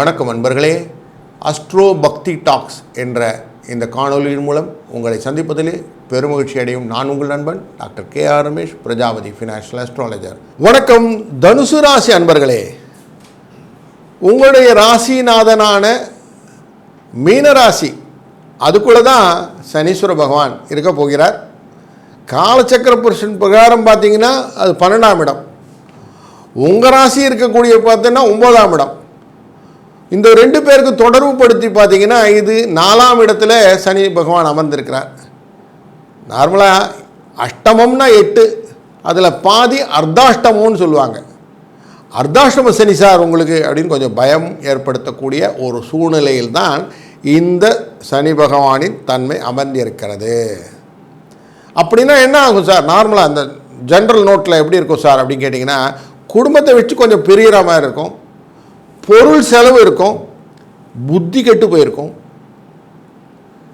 வணக்கம் அன்பர்களே அஸ்ட்ரோ பக்தி டாக்ஸ் என்ற இந்த காணொலியின் மூலம் உங்களை சந்திப்பதிலே பெருமகிழ்ச்சி அடையும் நான் உங்கள் நண்பன் doctor K R Ramesh Prajapati financial astrologer வணக்கம் தனுசு ராசி அன்பர்களே. உங்களுடைய ராசிநாதனான மீனராசி அதுக்குள்ளே தான் சனீஸ்வர பகவான் இருக்க போகிறார். காலச்சக்கர புருஷன் பிரகாரம் பார்த்தீங்கன்னா அது பன்னெண்டாம் இடம். உங்கள் ராசி இருக்கக்கூடிய பார்த்தீங்கன்னா ஒன்பதாம் இடம். இந்த ரெண்டு பேருக்கு தொடர்பு படுத்தி பார்த்தீங்கன்னா இது நாலாம் இடத்துல சனி பகவான் அமர்ந்திருக்கிறார். நார்மலாக அஷ்டமம்னா எட்டு அதில் பாதி அர்த்தாஷ்டமம்னு சொல்லுவாங்க. அர்த்தாஷ்டம சனி சார் உங்களுக்கு அப்படின்னு கொஞ்சம் பயம் ஏற்படுத்தக்கூடிய ஒரு சூழ்நிலையில் தான் இந்த சனி பகவானின் தன்மை அமர்ந்திருக்கிறது. அப்படின்னா என்ன ஆகும் சார்? நார்மலாக அந்த ஜென்ரல் நோட்டில் எப்படி இருக்கும் சார் அப்படின்னு கேட்டிங்கன்னா குடும்பத்தை வச்சு கொஞ்சம் பிரியிற மாதிரி இருக்கும். பொருள் செலவு இருக்கும் புத்தி கெட்டு போயிருக்கும்.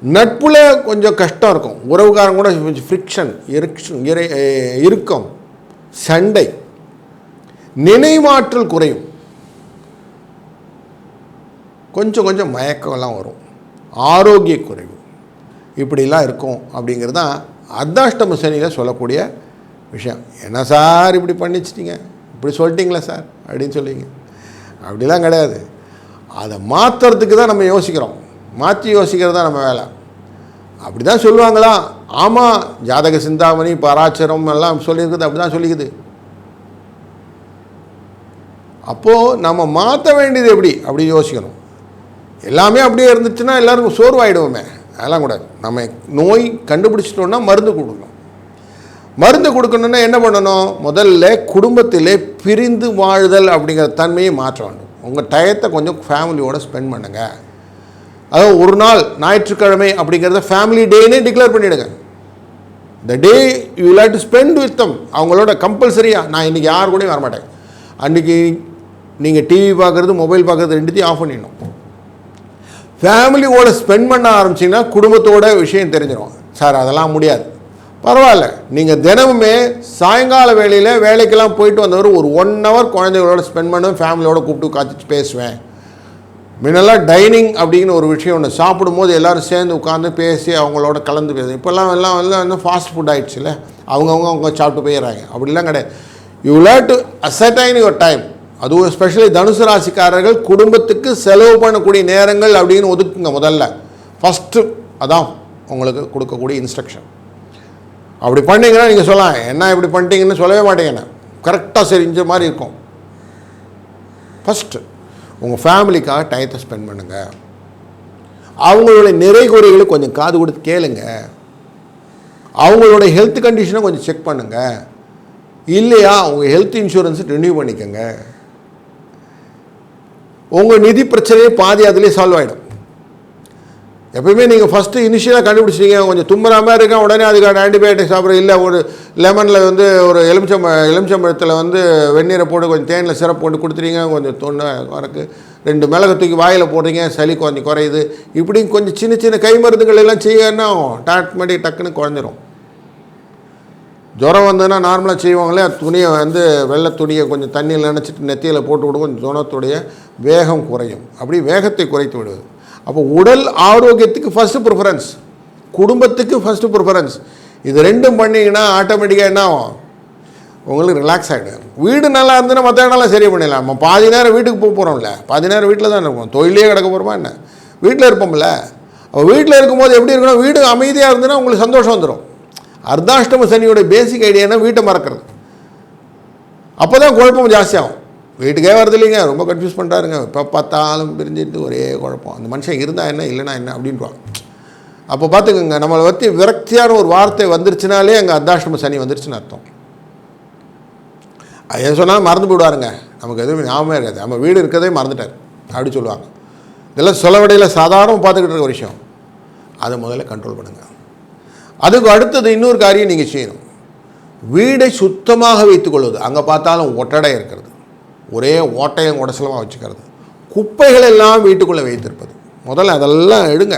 நட்பில் கொஞ்சம் கஷ்டம் இருக்கும். உறவுக்காரங்க கூட கொஞ்சம் ஃப்ரிக்ஷன் இறுக்ஷன் இறை இறுக்கம் சண்டை நினைவாற்றல் குறையும். கொஞ்சம் கொஞ்சம் மயக்கம்லாம் வரும். ஆரோக்கிய குறைவு. இப்படிலாம் இருக்கும் அப்படிங்கிறது தான் அர்த்தாஷ்டம சனியில் சொல்லக்கூடிய விஷயம். என்ன சார் இப்படி பண்ணிச்சிட்டிங்க? இப்படி சொல்லிட்டீங்களா சார்? அப்படின்னு சொல்லுவீங்க. அப்படிலாம் கிடையாது. அதை மாற்றுறதுக்கு தான் நம்ம யோசிக்கிறோம். மாற்றி யோசிக்கிறது தான் நம்ம வேலை. அப்படி தான் சொல்லுவாங்களா ஆமாம் ஜாதக சிந்தாமணி பராச்சரம் எல்லாம் சொல்லியிருக்குது அப்படி தான் சொல்லிக்குது. அப்போது நம்ம மாற்ற வேண்டியது எப்படி? அப்படி யோசிக்கணும். எல்லாமே அப்படியே இருந்துச்சுன்னா எல்லாருக்கும் சோர்வாயிடுவோமே. அதெல்லாம் கூடாது நம்ம நோய் கண்டுபிடிச்சிட்டோன்னா மருந்து கொடுக்கணும். மருந்து கொடுக்கணுன்னா என்ன பண்ணணும்? முதல்ல குடும்பத்திலே பிரிந்து வாழ்தல் அப்படிங்கிற தன்மையை மாற்ற வேண்டும் உங்கள் டயத்தை கொஞ்சம் ஃபேமிலியோடு ஸ்பெண்ட் பண்ணுங்கள் அதாவது ஒரு நாள் ஞாயிற்றுக்கிழமை அப்படிங்கிறத ஃபேமிலி டேனே டிக்ளேர் பண்ணிவிடுங்க the day you like to spend with them அவங்களோட கம்பல்சரியாக நான் இன்றைக்கி யார் கூடயும் வரமாட்டேன். அன்றைக்கி நீங்கள் டிவி பார்க்குறது மொபைல் பார்க்குறது ரெண்டுத்தையும் ஆஃப் பண்ணிடணும். ஃபேமிலியோட ஸ்பெண்ட் பண்ண ஆரம்பிச்சிங்கன்னா குடும்பத்தோட விஷயம் தெரிஞ்சிடும் சார் அதெல்லாம் முடியாது. பரவாயில்ல. நீங்கள் தினமுமே சாயங்கால வேளையில் வேலைக்கெல்லாம் போயிட்டு வந்தவர் ஒரு ஒன் ஹவர் குழந்தைகளோட ஸ்பெண்ட் பண்ணுவேன் ஃபேமிலியோட கூப்பிட்டு காய்ச்சி பேசுவேன். முன்னெல்லாம் டைனிங் அப்படின்னு ஒரு விஷயம் ஒன்று சாப்பிடும்போது எல்லோரும் சேர்ந்து உட்காந்து பேசி அவங்களோட கலந்து பேசு இப்போல்லாம் எல்லாம் எல்லாம் வந்து ஃபாஸ்ட் ஃபுட் ஆகிடுச்சுல அவங்கவுங்க அவங்க சாப்பிட்டு போயிடுறாங்க. அப்படிலாம் கிடையாது. You late to ascertain your time அதுவும் எஸ்பெஷலி தனுசு ராசிக்காரர்கள் குடும்பத்துக்கு செலவு பண்ணக்கூடிய நேரங்கள் அப்படின்னு ஒதுக்குங்க முதல்ல. ஃபஸ்ட்டு அதான் உங்களுக்கு கொடுக்கக்கூடிய இன்ஸ்ட்ரக்ஷன் அப்படி பண்ணிங்கன்னா நீங்கள் சொல்லலாம் என்ன இப்படி பண்ணிட்டீங்கன்னு சொல்லவே மாட்டீங்கண்ணே கரெக்டாக செஞ்ச மாதிரி இருக்கும். ஃபஸ்ட்டு உங்கள் ஃபேமிலிக்காக டயத்தை ஸ்பெண்ட் பண்ணுங்கள் அவங்களுடைய நிறைகுறைகளை கொஞ்சம் காது கொடுத்து கேளுங்க. அவங்களுடைய ஹெல்த் கண்டிஷனை கொஞ்சம் செக் பண்ணுங்கள் இல்லையா உங்கள் ஹெல்த் இன்சூரன்ஸ் ரினியூ பண்ணிக்கோங்க. உங்கள் நிதி பிரச்சனையே பாதி அதிலே சால்வ் ஆகிடும் எப்பயுமே நீங்கள் ஃபஸ்ட்டு இனிஷியலாக கண்டுபிடிச்சிங்க கொஞ்சம் தும்புறாமல் இருக்கேன். உடனே அதுக்கான ஆன்டிபயோட்டிக் சாப்பிட்ற இல்லை ஒரு லெமனில் வந்து ஒரு எலுமிச்சம் எலுமிச்சம்பழத்தில் வந்து வெந்நீரை போட்டு கொஞ்சம் தேனில் சிரப் போட்டு கொடுத்துறீங்க கொஞ்சம் தொண்டை வரக்கு ரெண்டு மிளகு தூக்கி வாயில் போடுறீங்க. சளி கொஞ்சம் குறையுது. இப்படி கொஞ்சம் சின்ன சின்ன கை மருந்துகள் எல்லாம் செய்யன்னா டாட்மெட்டிக் டக்குன்னு குறைஞ்சிரும். ஜுரம் வந்ததுன்னா நார்மலாக செய்வாங்களே. துணியை வந்து வெள்ளை துணியை கொஞ்சம் தண்ணியில் நினச்சிட்டு நெத்தியில் போட்டு விடுவோம் ஜுரத்துடைய வேகம் குறையும். அப்படி வேகத்தை குறைத்து விடுவது அப்போ உடல் ஆரோக்கியத்துக்கு ஃபஸ்ட்டு ப்ரிஃபரன்ஸ் குடும்பத்துக்கு ஃபஸ்ட்டு ப்ரிஃபரன்ஸ் இது ரெண்டும் பண்ணிங்கன்னா ஆட்டோமேட்டிக்காக என்ன ஆகும்? உங்களுக்கு ரிலாக்ஸ் ஆகிடும் வீடு நல்லா இருந்ததுன்னா மற்ற இடம்லாம் சரி பண்ணிடலாம். நம்ம பாதி நேரம் வீட்டுக்கு போக போகிறோம்ல பாதி நேரம் வீட்டில் தான் இருப்போம் தொழிலே கிடக்க போகிறோமா என்ன? வீட்டில் இருப்போம்ல. அப்போ வீட்டில் இருக்கும்போது எப்படி இருக்கணும் வீடு அமைதியாக இருந்ததுன்னா உங்களுக்கு சந்தோஷம் வந்துடும் அர்த்தாஷ்டம சனியோட பேசிக் ஐடியானா வீட்டை மறக்கிறது. அப்போ தான் குழப்பம் ஜாஸ்தியாகும் வீட்டுக்கே வரது இல்லைங்க ரொம்ப கன்ஃபியூஸ் பண்ணுறாருங்க இப்போ பார்த்தாலும் பிரிஞ்சுட்டு ஒரே குழப்பம். அந்த மனுஷன் இருந்தால் என்ன இல்லைனா என்ன அப்படின்றான் அப்போ பார்த்துக்கோங்க நம்மளை பற்றி விரக்தியான ஒரு வார்த்தை வந்துருச்சுனாலே அங்கே அர்த்தாஷ்டம சனி வந்துருச்சுன்னு அர்த்தம். எது சொன்னால் மறந்து போயிடுவாருங்க. நமக்கு எதுவும் ஞாபகமே இருக்காது. நம்ம வீடு இருக்கதே மறந்துட்டார். அப்படி சொல்லுவாங்க. இதெல்லாம் சொலவடையில் சாதாரணம் பார்த்துக்கிட்டு இருக்க ஒரு விஷயம். அதை முதல்ல கண்ட்ரோல் பண்ணுங்கள் அதுக்கு அடுத்தது இன்னொரு காரியம் நீங்கள் செய்யணும். வீடை சுத்தமாக வைத்துக்கொள்வது அங்கே பார்த்தாலும் ஒட்டடை இருக்கிறது. ஒரே ஓட்டையும் உடசலமாக வச்சுக்கிறது. குப்பைகள் எல்லாம் வீட்டுக்குள்ளே வைத்திருப்பது. முதல்ல அதெல்லாம் எடுங்க.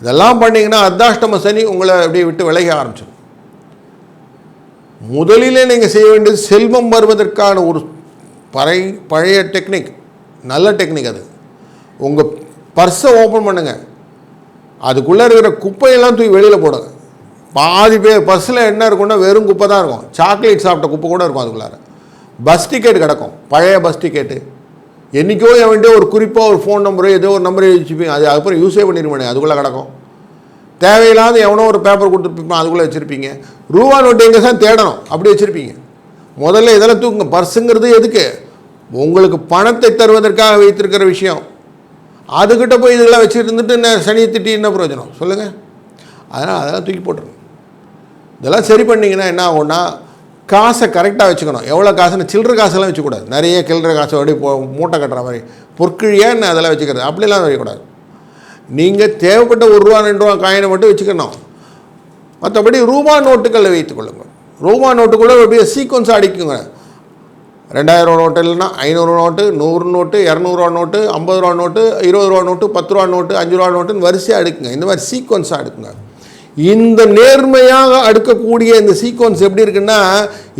இதெல்லாம் பண்ணிங்கன்னா அர்த்தாஷ்டம சனி உங்களை அப்படியே விட்டு விலகி ஆரம்பிச்சிடும் முதலிலே நீங்கள் செய்ய வேண்டியது செல்வம் வருவதற்கான ஒரு பறை பழைய டெக்னிக். நல்ல டெக்னிக் அது. உங்கள் பர்ஸை ஓப்பன் பண்ணுங்கள் அதுக்குள்ளே இருக்கிற குப்பையெல்லாம் தூக்கி வெளியில் போடுங்க. பாதி பேர் பர்ஸில் என்ன இருக்கும்னா வெறும் குப்பை தான் இருக்கும். சாக்லேட் சாப்பிட்ட குப்பை கூட இருக்கும் அதுக்குள்ளார. பஸ் டிக்கெட் கிடக்கும். பழைய பஸ் டிக்கெட்டு என்றைக்கோ என்கிட்ட ஒரு குறிப்பாக ஒரு ஃபோன் நம்பரோ ஏதோ ஒரு நம்பரே வச்சுப்பீங்க அது அதுக்கப்புறம் யூஸே பண்ணிருப்பேன் அதுக்குள்ளே கிடக்கும். தேவையில்லாத எவனோ ஒரு பேப்பர் கொடுத்துருப்பீங்க அதுக்குள்ளே வச்சுருப்பீங்க. ரூபா நோட்டு எங்கே தான் தேடணும். அப்படி வச்சுருப்பீங்க. முதல்ல இதெல்லாம் தூக்குங்க. பர்ஸுங்கிறது எதுக்கு? உங்களுக்கு பணத்தை தருவதற்காக வைத்திருக்கிற விஷயம். அதுக்கிட்ட போய் இதெல்லாம் வச்சுட்டு இருந்துட்டு என்ன சனியை திட்டி என்ன பிரயோஜனம்? சொல்லுங்கள் அதனால் அதெல்லாம் தூக்கி போட்டுருங்க இதெல்லாம் சரி பண்ணிங்கன்னா என்ன ஆகும்னா காசை கரெக்டாக வச்சுக்கணும். எவ்வளோ காசுன்னு சில்லற காசெல்லாம் வச்சுக்கூடாது நிறைய கில்லற காசை அப்படி போ மூட்டை கட்டுற மாதிரி. பொற்கிழியான்னு அதெல்லாம் வச்சுக்கிறது? அப்படிலாம் வைக்கக்கூடாது. நீங்கள் தேவைப்பட்ட ஒரு ரூபா ரெண்டு ரூபா காயினை மட்டும் வச்சுக்கணும். மற்றபடி ரூபா நோட்டுகளை வைத்துக்கொள்ளுங்கள் ரூபா நோட்டுக்குள்ளே அப்படியே சீக்வன்ஸ் அடிக்குங்க. ரெண்டாயிரம் ரூபா நோட்டு இல்லைன்னா ஐநூறு நோட்டு நூறு நோட்டு இரநூறுவா நோட்டு ஐம்பது ரூபா நோட்டு இருபது ரூபா நோட்டு பத்து ரூபா நோட்டு அஞ்சு ரூபா நோட்டுன்னு வரிசையாக அடுக்குங்க இந்த மாதிரி சீக்வன்ஸாக அடுக்குங்க இந்த நேர்மையாக அடுக்கக்கூடிய இந்த சீக்வன்ஸ் எப்படி இருக்குன்னா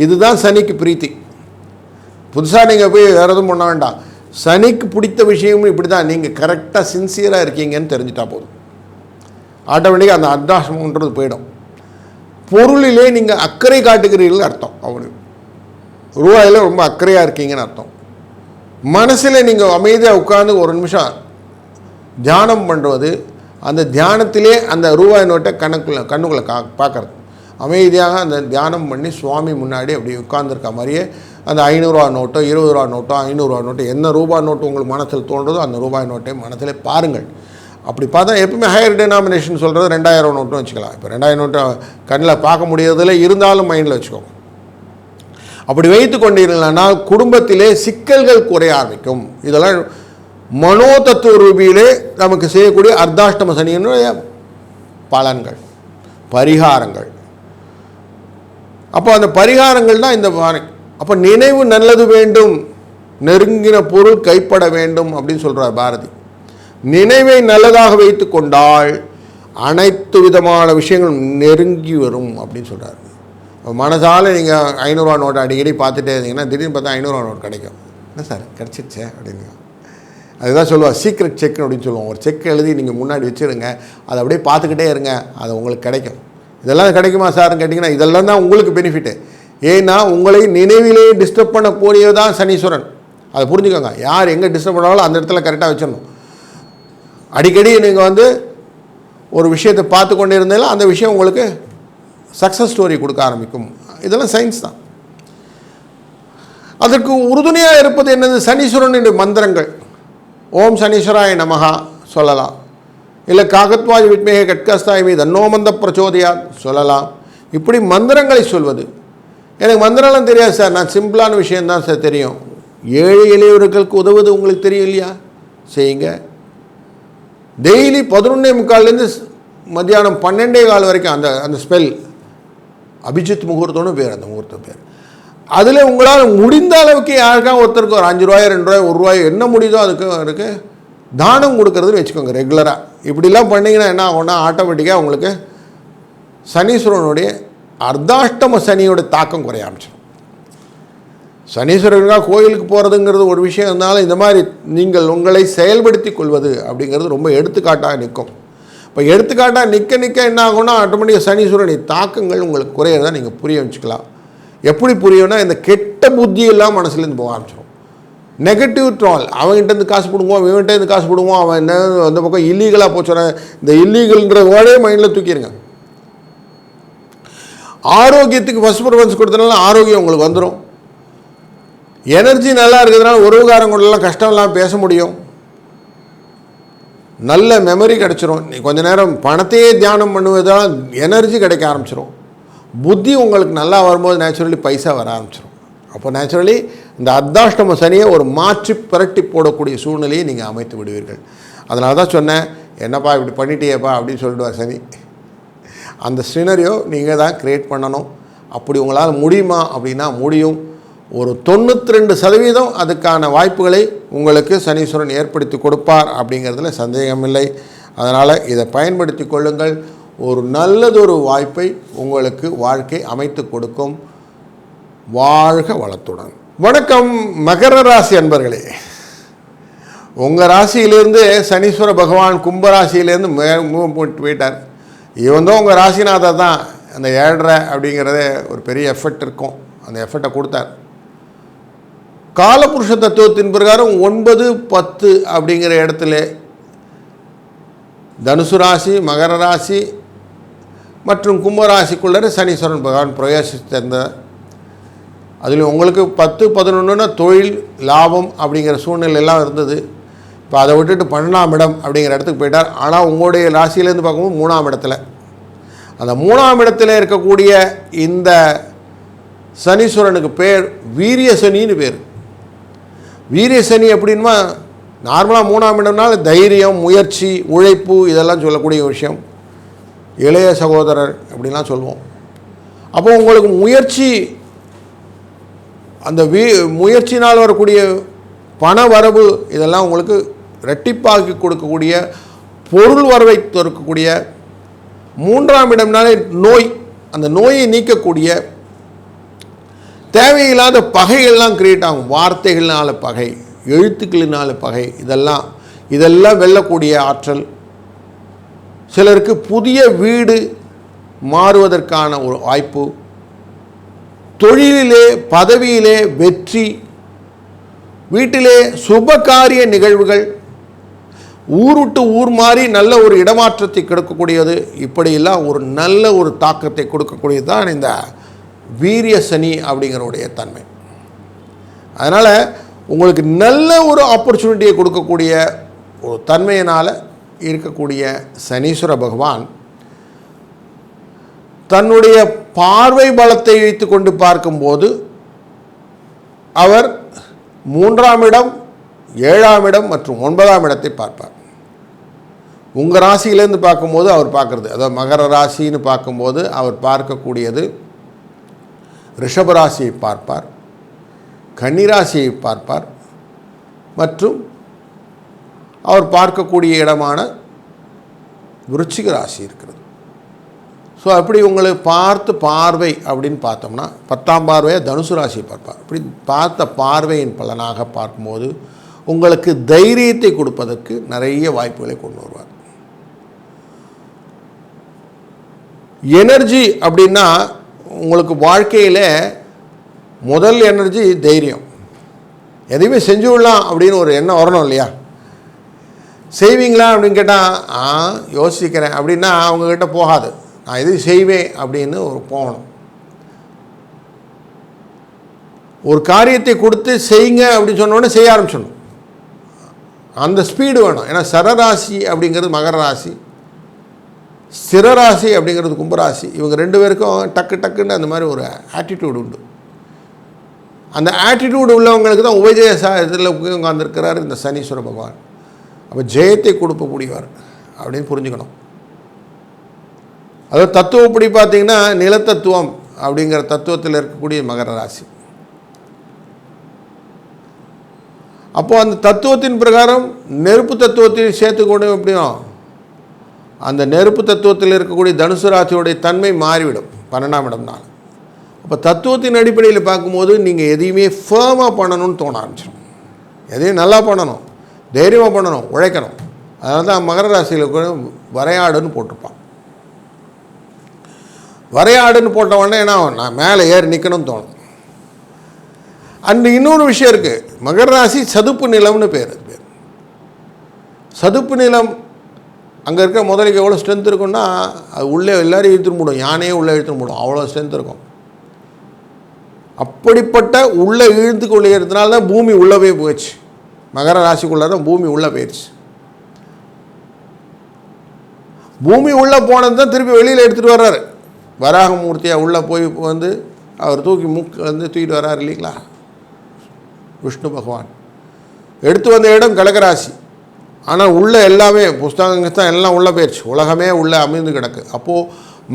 இதுதான் சனிக்கு பிரீத்தி. புதுசாக நீங்கள் போய் வேறு எதுவும் பண்ண வேண்டாம். சனிக்கு பிடித்த விஷயமும் இப்படி தான் நீங்கள் கரெக்டாக சின்சியராக இருக்கீங்கன்னு தெரிஞ்சிட்டா போதும். ஆட்டோமேட்டிக்காக அந்த அர்த்தாசமன்றது போயிடும். பொருளிலே நீங்கள் அக்கறை காட்டுகிறீர்கள் அர்த்தம் அவனுக்கு ரூபாயில் ரொம்ப அக்கறையாக இருக்கீங்கன்னு அர்த்தம். மனசில் நீங்கள் அமைதியாக உட்காந்து ஒரு நிமிஷம் தியானம் பண்ணுறது அந்த தியானத்திலே அந்த ரூபாய் நோட்டை கணக்குள்ள கண்ணுக்குள்ளே கா பார்க்குறது. அமைதியாக அந்த தியானம் பண்ணி சுவாமி முன்னாடி அப்படி உட்கார்ந்திருக்க மாதிரியே அந்த ஐநூறுரூவா நோட்டோ இருபது ரூபா நோட்டோ ஐநூறுரூவா நோட்டோ என்ன ரூபாய் நோட்டு உங்களுக்கு மனசில் தோன்றதோ அந்த ரூபாய் நோட்டை மனசில் பாருங்கள். அப்படி பார்த்தா எப்பவுமே ஹையர் டெனாமினேஷன் சொல்கிறது ரெண்டாயிரம் நோட்டும் வச்சுக்கலாம். இப்போ ரெண்டாயிரம் நோட்டை கண்ணில் பார்க்க முடியறதில்ல இருந்தாலும் மைண்டில் வச்சுக்கோங்க. அப்படி வைத்து கொண்டீர்களானால் குடும்பத்திலே சிக்கல்கள் குறைய ஆரம்பிக்கும். இதெல்லாம் மனோ தத்துவ ரூபியிலே நமக்கு செய்யக்கூடிய அர்த்தாஷ்டம சனியினுடைய பலன்கள் பரிகாரங்கள். அப்போ அந்த பரிகாரங்கள் தான் இந்த பானை அப்போ நினைவு நல்லது வேண்டும் நெருங்கின பொருள் கைப்பட வேண்டும் அப்படின்னு சொல்கிறார் பாரதி. நினைவை நல்லதாக வைத்து கொண்டால் அனைத்து விதமான விஷயங்களும் நெருங்கி வரும் அப்படின்னு சொல்கிறார் மனசால நீங்கள் ஐநூறுரூவா நோட்டை அடிக்கடி பார்த்துட்டே இருந்தீங்கன்னா திடீர்னு பார்த்தா ஐநூறுரூவா நோட் கிடைக்கும். என்ன சார் கிடச்சிருச்சே அப்படின்னு. அதுதான் சொல்லுவாள் சீக்ரெட் செக் அப்படின்னு சொல்லுவோம். ஒரு செக் எழுதி நீங்கள் முன்னாடி வச்சுருங்க. அதை அப்படியே பார்த்துக்கிட்டே இருங்க. அது உங்களுக்கு கிடைக்கும். இதெல்லாம் கிடைக்குமா சார்னு கேட்டிங்கன்னா இதெல்லாம் தான் உங்களுக்கு பெனிஃபிட்டு ஏன்னா உங்களை நினைவிலே டிஸ்டர்ப் பண்ணக்கூடியது தான் சனீஸ்வரன். அதை புரிஞ்சுக்கோங்க. யார் எங்கே டிஸ்டர்ப் பண்ணாலும் அந்த இடத்துல கரெக்டாக வச்சிடணும். அடிக்கடி நீங்கள் வந்து ஒரு விஷயத்தை பார்த்து கொண்டு இருந்தாலும் அந்த விஷயம் உங்களுக்கு சக்ஸஸ் ஸ்டோரி கொடுக்க ஆரம்பிக்கும். இதெல்லாம் சயின்ஸ் தான். அதற்கு உறுதுணையாக இருப்பது என்னது? சனீஸ்வரனுடைய மந்திரங்கள். ஓம் சனீஸ்வராய நமகா சொல்லலாம். இல்லை காகத்வாஜ் வித்மேக கட்கஸ்தாய்மி தன்னோமந்த பிரச்சோதயா சொல்லலாம். இப்படி மந்திரங்களை சொல்வது. எனக்கு மந்திரம்லாம் தெரியாது சார். நான் சிம்பிளான விஷயந்தான் சார் தெரியும். ஏழை எளியவர்களுக்கு உதவுது உங்களுக்கு தெரியும் இல்லையா? செய்யுங்க. டெய்லி பதினொன்னே முக்கால்லேருந்து மத்தியானம் பன்னெண்டே கால் வரைக்கும் அந்த அந்த ஸ்பெல் அபிஜித் முகூர்த்தம்னு பேர் அந்த முகூர்த்தம் பேர். அதில் உங்களால் முடிந்த அளவுக்கு யாருக்கா ஒருத்தருக்கு ஒரு அஞ்சு ரூபாய் ரெண்டு ரூபாய் ஒரு ரூபாய் என்ன முடியுதோ அதுக்கு அதுக்கு தானம் கொடுக்குறதுன்னு வச்சுக்கோங்க ரெகுலராக இப்படிலாம் பண்ணிங்கன்னா என்ன ஆகும்னா ஆட்டோமேட்டிக்காக உங்களுக்கு சனீஸ்வரனுடைய அர்த்தாஷ்டம சனியோட தாக்கம் குறைய ஆரம்பிச்சிடும். சனீஸ்வரனுக்காக கோயிலுக்கு போகிறதுங்கிறது ஒரு விஷயம் இருந்தாலும் இந்த மாதிரி நீங்கள் உங்களை செயல்படுத்தி கொள்வது அப்படிங்கிறது ரொம்ப எடுத்துக்காட்டாக நிற்கும். இப்போ எடுத்துக்காட்டாக நிற்க நிற்க என்ன ஆகும்னா ஆட்டோமேட்டிக்காக சனீஸ்வரனுடைய தாக்கங்கள் உங்களுக்கு குறையிறதா நீங்கள் புரிய வச்சுக்கலாம். எப்படி புரியும்னா இந்த கெட்ட புத்தியெல்லாம் மனசுலேருந்து போக ஆரம்பிச்சிடும் நெகட்டிவ் ட்ரால் அவன்கிட்டருந்து காசு பிடுங்குவோம் இவன்கிட்டருந்து காசு பிடுங்குவோம் அவன் என்ன அந்த பக்கம் இல்லீகலாக போச்சுறேன் இந்த இல்லீகல்ன்ற வேர்டே மைண்டில் தூக்கிடுங்க. ஆரோக்கியத்துக்கு ஃபஸ்ட் ப்ரிஃபரன்ஸ் கொடுத்தனால ஆரோக்கியம் உங்களுக்கு வந்துடும் எனர்ஜி நல்லா இருக்கிறதுனால உறவுகாரங்களெல்லாம் கஷ்டம் இல்லாமல் பேச முடியும். நல்ல மெமரி கிடச்சிரும். நீ கொஞ்ச நேரம் பணத்தையே தியானம் பண்ணுவதால் எனர்ஜி கிடைக்க ஆரம்பிச்சிரும். புத்தி உங்களுக்கு நல்லா வரும்போது நேச்சுரலி பைசா வர ஆரம்பிச்சிடும் அப்போ நேச்சுரலி இந்த அர்த்தாஷ்டம சனியை ஒரு மாற்றி புரட்டி போடக்கூடிய சூழ்நிலையை நீங்கள் அமைத்து விடுவீர்கள். அதனால தான் சொன்னேன் என்னப்பா இப்படி பண்ணிட்டியேப்பா? அப்படின்னு சொல்லிடுவார் சனி. அந்த சினரியோ நீங்கள் தான் க்ரியேட் பண்ணணும். அப்படி உங்களால் முடியுமா அப்படின்னா முடியும். ஒரு தொண்ணூற்றி ரெண்டு சதவீதம் அதுக்கான வாய்ப்புகளை உங்களுக்கு சனீஸ்வரன் ஏற்படுத்தி கொடுப்பார் அப்படிங்கிறதுல சந்தேகமில்லை. அதனால் இதை பயன்படுத்தி கொள்ளுங்கள். ஒரு நல்லதொரு வாய்ப்பை உங்களுக்கு வாழ்க்கை அமைத்து கொடுக்கும். வாழ்க வளத்துடன். வணக்கம் மகர ராசி அன்பர்களே. உங்கள் ராசியிலேருந்து சனீஸ்வர பகவான் கும்பராசியிலேருந்து மே போயிட்டார். இவன் தான் உங்கள் ராசிநாதர் தான். அந்த ஏழரை அப்படிங்கிறதே ஒரு பெரிய எஃபெக்ட் இருக்கும். அந்த எஃபெக்டை கொடுத்தார். காலபுருஷ தத்துவத்தின் பிரகாரம் ஒன்பது பத்து அப்படிங்கிற இடத்துல தனுசு ராசி மகர ராசி மற்றும் கும்பராசிக்குள்ளே சனீஸ்வரன் பகவான் பிரவேசித்திருந்த அதில் உங்களுக்கு பத்து பதினொன்றுனா தொழில் லாபம் அப்படிங்கிற சூழ்நிலையெல்லாம் இருந்தது. இப்போ அதை விட்டுட்டு பன்னெண்டாம் இடம் அப்படிங்கிற இடத்துக்கு போயிட்டார். ஆனால் உங்களுடைய ராசியிலேருந்து பார்க்கும்போது மூணாம் இடத்துல. அந்த மூணாம் இடத்துல இருக்கக்கூடிய இந்த சனீஸ்வரனுக்கு பேர் வீரியசனின்னு பேர். வீரியசனி எப்படின்னா நார்மலாக மூணாம் இடம்னால தைரியம் முயற்சி உழைப்பு இதெல்லாம் சொல்லக்கூடிய விஷயம். இளைய சகோதரர் அப்படின்லாம் சொல்லுவோம். அப்போ உங்களுக்கு முயற்சி அந்த வீ முயற்சினால் வரக்கூடிய பண வரவு இதெல்லாம் உங்களுக்கு ரெட்டிப்பாக்கி கொடுக்கக்கூடிய பொருள் வரவை தோற்கக்கூடிய மூன்றாம் இடம்னாலே நோய் அந்த நோயை நீக்கக்கூடிய தேவையில்லாத பகைகள்லாம் கிரியேட் ஆகும். வார்த்தைகள்னால பகை எழுத்துக்களினால பகை இதெல்லாம் இதெல்லாம் வெல்லக்கூடிய ஆற்றல் சிலருக்கு புதிய வீடு மாறுவதற்கான ஒரு வாய்ப்பு தொழிலிலே பதவியிலே வெற்றி வீட்டிலே சுபகாரிய நிகழ்வுகள் ஊருட்டு விட்டு ஊர் மாறி நல்ல ஒரு இடமாற்றத்தை கொடுக்கக்கூடியது இப்படியெல்லாம் ஒரு நல்ல ஒரு தாக்கத்தை கொடுக்கக்கூடியது தான் இந்த வீரிய சனி அப்படிங்கிறவுடைய தன்மை. அதனால் உங்களுக்கு நல்ல ஒரு ஆப்பர்ச்சுனிட்டியை கொடுக்கக்கூடிய ஒரு தன்மையினால் இருக்கக்கூடிய சனீஸ்வர பகவான் தன்னுடைய பார்வை பலத்தை வைத்து கொண்டு பார்க்கும்போது அவர் மூன்றாம் இடம் ஏழாம் இடம் மற்றும் ஒன்பதாம் இடத்தை பார்ப்பார். உங்கள் ராசியிலேருந்து பார்க்கும்போது அவர் பார்க்குறது. அதாவது மகர ராசின்னு பார்க்கும்போது அவர் பார்க்கக்கூடியது ரிஷபராசியை பார்ப்பார் கன்னிராசியை பார்ப்பார் மற்றும் அவர் பார்க்கக்கூடிய இடமான விருச்சிக ராசி இருக்கிறது. ஸோ அப்படி உங்களை பார்த்து பார்வை அப்படின்னு பார்த்தோம்னா பத்தாம் பார்வையாக தனுசு ராசியை பார்ப்பார். இப்படி பார்த்த பார்வையின் பலனாக பார்க்கும்போது உங்களுக்கு தைரியத்தை கொடுப்பதற்கு நிறைய வாய்ப்புகளை கொண்டு வருவார். எனர்ஜி அப்படின்னா உங்களுக்கு வாழ்க்கையில் முதல் எனர்ஜி தைரியம். எதையுமே செஞ்சு விடலாம் அப்படின்னு ஒரு எண்ணம் வரணும் இல்லையா? செய்வீங்களா அப்படின்னு கேட்டால் ஆ யோசிக்கிறேன். அப்படின்னா அவங்கக்கிட்ட போகாது. நான் இது செய்வேன் அப்படின்னு ஒரு போகணும். ஒரு காரியத்தை கொடுத்து செய்யுங்க அப்படின்னு சொன்னோடனே செய்ய ஆரம்பிச்சிடணும். அந்த ஸ்பீடு வேணும். ஏன்னா சரராசி அப்படிங்கிறது மகர ராசி. ஸ்திரராசி அப்படிங்கிறது கும்பராசி. இவங்க ரெண்டு பேருக்கும் டக்கு டக்குன்னு அந்த மாதிரி ஒரு ஆட்டிடியூடு உண்டு. அந்த ஆட்டிடியூடு உள்ளவங்களுக்கு தான் உபதேச இதில் உட்காந்துருக்கிறார் இந்த சனீஸ்வர பகவான். அப்போ ஜெயத்தை கொடுக்கக்கூடியவர் அப்படின்னு புரிஞ்சுக்கணும். அதாவது தத்துவப்படி பார்த்தீங்கன்னா நிலத்தத்துவம் அப்படிங்கிற தத்துவத்தில் இருக்கக்கூடிய மகர ராசி. அப்போது அந்த தத்துவத்தின் பிரகாரம் நெருப்பு தத்துவத்தையும் சேர்த்துக்கொண்டு எப்படியும் அந்த நெருப்பு தத்துவத்தில் இருக்கக்கூடிய தனுசு ராசியோடைய தன்மை மாறிவிடும் பன்னெண்டாம் இடம்னால். அப்போ தத்துவத்தின் அடிப்படையில் பார்க்கும்போது நீங்கள் எதையுமே ஃபேமாக பண்ணணும்னு தோண ஆரம்பிச்சிடும். எதையும் நல்லா பண்ணணும். தைரியமாக பண்ணணும் உழைக்கணும். அதனால தான் மகர ராசியில் கூட வரையாடுன்னு போட்டிருப்பான். வரையாடுன்னு போட்ட உடனே என்ன நான் மேலே ஏறி நிற்கணும்னு தோணும். அண்ட் இன்னொரு விஷயம் இருக்குது மகர ராசி சதுப்பு நிலம்னு பேர். அது பேர் சதுப்பு நிலம் அங்கே இருக்க முதலுக்கு எவ்வளோ ஸ்ட்ரென்த் இருக்குன்னா அது உள்ளே எல்லோரும் இழுத்துட்டு போடும். யானையே உள்ளே இழுத்துட்டு போடும். அவ்வளோ ஸ்ட்ரென்த் இருக்கும். அப்படிப்பட்ட உள்ளே இழுத்து கொள்ளையிறதுனால தான் பூமி உள்ளே போய் போயிடுச்சு மகர ராசிக்குள்ளே தான் பூமி உள்ளே போயிடுச்சு பூமி உள்ளே போனது தான் திருப்பி வெளியில் எடுத்துகிட்டு வர்றாரு. வராகமூர்த்தியாக உள்ளே போய் வந்து அவர் தூக்கி மூக்கு வந்து தூக்கிட்டு வர்றாரு இல்லைங்களா? விஷ்ணு பகவான். எடுத்து வந்த இடம் கடகராசி. ஆனால் உள்ளே எல்லாமே புஸ்தகங்கள் தான் எல்லாம் உள்ளே போயிடுச்சு உலகமே உள்ளே அமைந்து கிடக்கு. அப்போது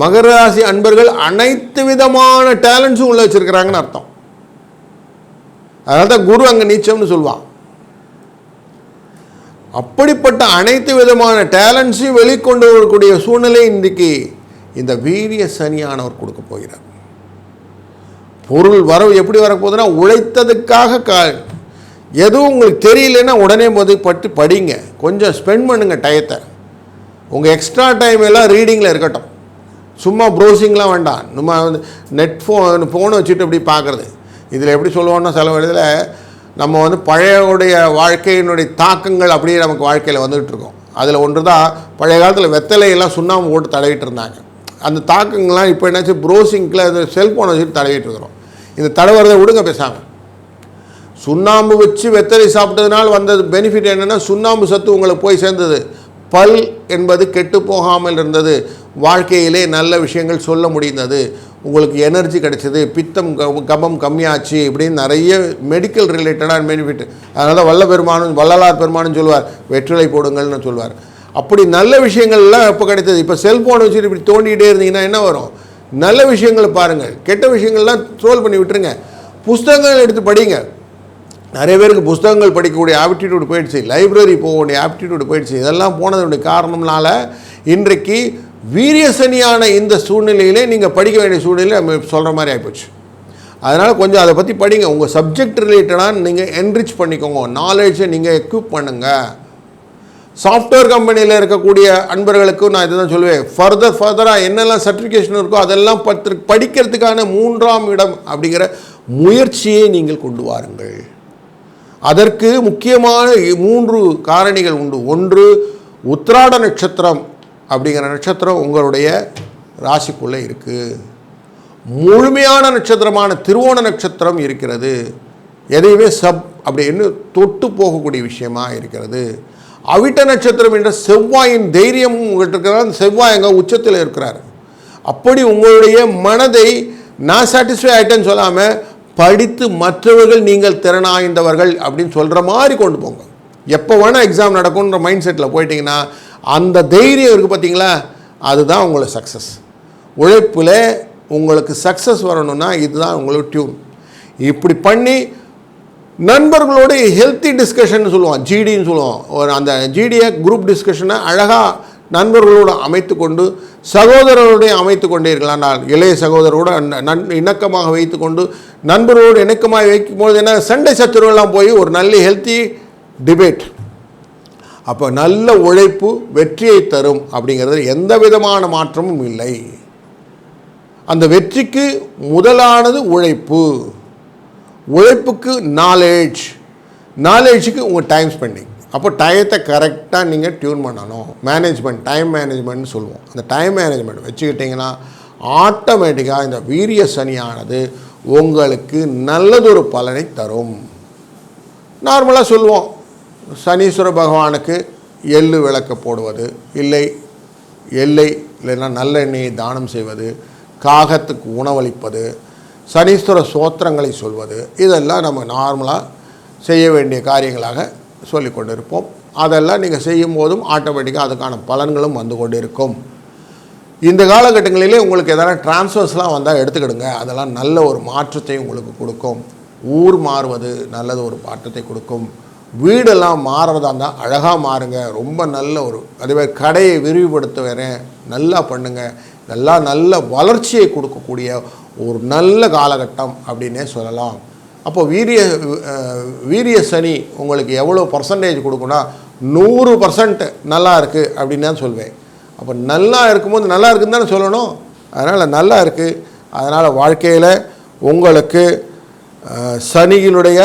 மகர ராசி அன்பர்கள் அனைத்து விதமான டேலண்ட்ஸும் உள்ளே வச்சுருக்கிறாங்கன்னு அர்த்தம். அதனால தான் குரு அங்கே நீச்சம்னு சொல்லுவான். அப்படிப்பட்ட அனைத்து விதமான டேலண்ட்ஸையும் வெளிக்கொண்டு வரக்கூடிய சூழ்நிலை இன்றைக்கு இந்த வீரிய சனியானவர் கொடுக்க போகிறார். பொருள் வரவு எப்படி வரப்போகுதுன்னா உழைத்ததுக்காக கா எதுவும் உங்களுக்கு தெரியலன்னா உடனே போது பட்டு படிங்க. கொஞ்சம் ஸ்பெண்ட் பண்ணுங்கள் டயத்தை உங்கள் எக்ஸ்ட்ரா டைம் எல்லாம் ரீடிங்கில் இருக்கட்டும். சும்மா ப்ரௌசிங்லாம் வேண்டாம். நம்ம வந்து நெட் ஃபோன் ஃபோனை வச்சுட்டு அப்படி பார்க்குறது? இதில் எப்படி சொல்லுவோன்னா சில இடத்துல நம்ம வந்து பழையவுடைய வாழ்க்கையினுடைய தாக்கங்கள் அப்படியே நமக்கு வாழ்க்கையில் வந்துகிட்டு இருக்கோம். அதில் ஒன்று தான் பழைய காலத்தில் வெத்தலையெல்லாம் சுண்ணாம்பு போட்டு தடவிட்டு இருந்தாங்க. அந்த தாக்கங்கள்லாம் இப்போ என்னாச்சு? ப்ரோசிங்கில் அந்த செல்ஃபோனை வச்சுட்டு தடவிட்டு இருக்கிறோம். இந்த தடவுறதை விடுங்க பேசாமல் சுண்ணாம்பு வச்சு வெத்தலை சாப்பிட்டதுனால வந்தது பெனிஃபிட் என்னென்னா சுண்ணாம்பு சத்து உங்களுக்கு போய் சேர்ந்தது. பல் என்பது கெட்டு போகாமல் இருந்தது. வாழ்க்கையிலே நல்ல விஷயங்கள் சொல்ல முடிந்தது. உங்களுக்கு எனர்ஜி கிடைச்சது பித்தம் கபம் கம்மியாச்சு இப்படின்னு நிறைய மெடிக்கல் ரிலேட்டடான பெனிஃபிட் அதனால் தான் வல்ல பெருமானும் வள்ளலார் பெருமானும் சொல்லுவார் வெற்றிலை போடுங்கள்னு சொல்லுவார் அப்படி நல்ல விஷயங்கள்லாம் எப்போ கிடைத்தது. இப்போ செல்ஃபோன் வச்சுட்டு இப்படி தோண்டிகிட்டே இருந்தீங்கன்னா என்ன வரும்? நல்ல விஷயங்களை பாருங்கள். கெட்ட விஷயங்கள்லாம் ட்ரோல் பண்ணி விட்டுருங்க. புஸ்தகங்கள் எடுத்து படிங்க. நிறைய பேருக்கு புஸ்தகங்கள் படிக்கக்கூடிய ஆப்டிடியூட் போயிடுச்சு. லைப்ரரி போகக்கூடிய ஆப்டிடியூடு போயிடுச்சு. இதெல்லாம் போனதுடைய காரணம்னால இன்றைக்கு வீரியசனியான இந்த சூழ்நிலையிலே நீங்கள் படிக்க வேண்டிய சூழ்நிலை நம்ம சொல்கிற மாதிரி ஆகிப்போச்சு அதனால் கொஞ்சம் அதை பற்றி படிங்க. உங்கள் சப்ஜெக்ட் ரிலேட்டடாக நீங்கள் என்ரிச் பண்ணிக்கோங்க. நாலேஜை நீங்கள் எக்யூப் பண்ணுங்கள் சாஃப்ட்வேர் கம்பெனியில் இருக்கக்கூடிய அன்பர்களுக்கும் நான் இதை தான் சொல்லுவேன் ஃபர்தர் ஃபர்தராக என்னெல்லாம் சர்டிஃபிகேஷன் இருக்கோ அதெல்லாம் பத்து படிக்கிறதுக்கான மூன்றாம் இடம் அப்படிங்கிற முயற்சியை நீங்கள் கொண்டு வாருங்கள். அதற்கு முக்கியமான மூன்று காரணிகள் உண்டு. ஒன்று உத்திராட நட்சத்திரம். அப்படிங்கிற நட்சத்திரம் உங்களுடைய ராசிக்குள்ளே இருக்குது முழுமையான நட்சத்திரமான திருவோண நட்சத்திரம் இருக்கிறது. எதையுமே சப் அப்படின்னு தொட்டு போகக்கூடிய விஷயமாக இருக்கிறது. அவிட்ட நட்சத்திரம் என்ற செவ்வாயின் தைரியமும் உங்கள்கிட்ட இருக்கிறார் அந்த செவ்வாய் அங்கே உச்சத்தில் இருக்கிறார். அப்படி உங்களுடைய மனதை நான் சாட்டிஸ்ஃபை ஆகிட்டேன்னு சொல்லாமல் படித்து மற்றவர்கள் நீங்கள் திறனாய்ந்தவர்கள் அப்படின்னு சொல்கிற மாதிரி கொண்டு போங்க. எப்போ வேணால் எக்ஸாம் நடக்கும்ன்ற மைண்ட் செட்டில் போயிட்டீங்கன்னா அந்த தைரியம் இருக்குது பார்த்தீங்களா அதுதான் உங்களுக்கு சக்ஸஸ் உழைப்பில் உங்களுக்கு சக்ஸஸ் வரணும்னா இதுதான் உங்களுக்கு டியூன் இப்படி பண்ணி நண்பர்களோட ஹெல்த்தி டிஸ்கஷன் சொல்லுவோம் ஜிடின்னு சொல்லுவோம். ஒரு அந்த ஜிடியை குரூப் டிஸ்கஷனை அழகாக நண்பர்களோடு அமைத்து கொண்டு சகோதரரோட அமைத்து கொண்டே இருக்கலாம் நான் இளைய சகோதரோட நன் இணக்கமாக வைத்து கொண்டு நண்பர்களோடு இணக்கமாக வைக்கும்போது என்ன? சண்டை சத்துருவெல்லாம் போய் ஒரு நல்ல ஹெல்த்தி டிபேட் அப்போ நல்ல உழைப்பு வெற்றியை தரும் அப்படிங்கிறது எந்த விதமான மாற்றமும் இல்லை. அந்த வெற்றிக்கு முதலானது உழைப்பு. உழைப்புக்கு நாலேஜ் நாலேஜுக்கு உங்கள் டைம் ஸ்பெண்டிங் அப்போ டயத்தை கரெக்டாக நீங்கள் டியூன் பண்ணணும். மேனேஜ்மெண்ட் டைம் மேனேஜ்மெண்ட்னு சொல்லுவோம். அந்த டைம் மேனேஜ்மெண்ட் வச்சுக்கிட்டிங்கன்னா ஆட்டோமேட்டிக்காக இந்த வீரிய சனியானது உங்களுக்கு நல்லதொரு பலனை தரும். நார்மலாக சொல்லுவோம். சனீஸ்வர பகவானுக்கு எள்ளு விளக்க போடுவது இல்லை எல்லை இல்லைன்னா நல்லெண்ணெயை தானம் செய்வது காகத்துக்கு உணவளிப்பது சனீஸ்வர சோத்திரங்களை சொல்வது இதெல்லாம் நம்ம நார்மலாக செய்ய வேண்டிய காரியங்களாக சொல்லிக் கொண்டிருப்போம். அதெல்லாம் நீங்கள் செய்யும் போதும் ஆட்டோமேட்டிக்காக அதுக்கான பலன்களும் வந்து கொண்டிருக்கும். இந்த காலகட்டங்களிலே உங்களுக்கு எதனா டிரான்ஸ்ஃபர்ஸ்லாம் வந்தால் எடுத்துக்கிடுங்க. அதெல்லாம் நல்ல ஒரு மாற்றத்தை உங்களுக்கு கொடுக்கும். ஊர் மாறுவது நல்லது ஒரு மாற்றத்தை கொடுக்கும். வீடெல்லாம் மாறுறதா இருந்தால் அழகாக மாறுங்க. ரொம்ப நல்ல ஒரு அதுவே கடையை விரிவுபடுத்த வரேன் நல்லா பண்ணுங்க. நல்லா நல்ல வளர்ச்சியை கொடுக்கக்கூடிய ஒரு நல்ல காலகட்டம் அப்படின்னே சொல்லலாம். அப்போ வீரிய வீரிய சனி உங்களுக்கு எவ்வளோ பர்சன்டேஜ் கொடுக்குன்னா நூறு பர்சன்ட் நல்லா இருக்குது அப்படின்னு தான் சொல்வேன். அப்போ நல்லா இருக்கும்போது நல்லா இருக்குன்னு தானே சொல்லணும்? அதனால் நல்லா இருக்குது அதனால் வாழ்க்கையில் உங்களுக்கு சனியினுடைய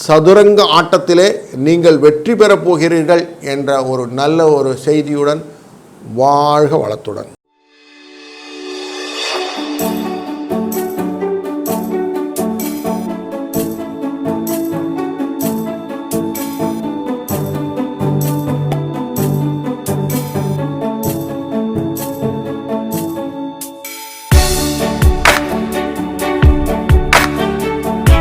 சதுரங்க ஆட்டத்திலே நீங்கள் வெற்றி பெறப் போகிறீர்கள் என்ற ஒரு நல்ல ஒரு செய்தியுடன் வாழ்க வளத்துடன்.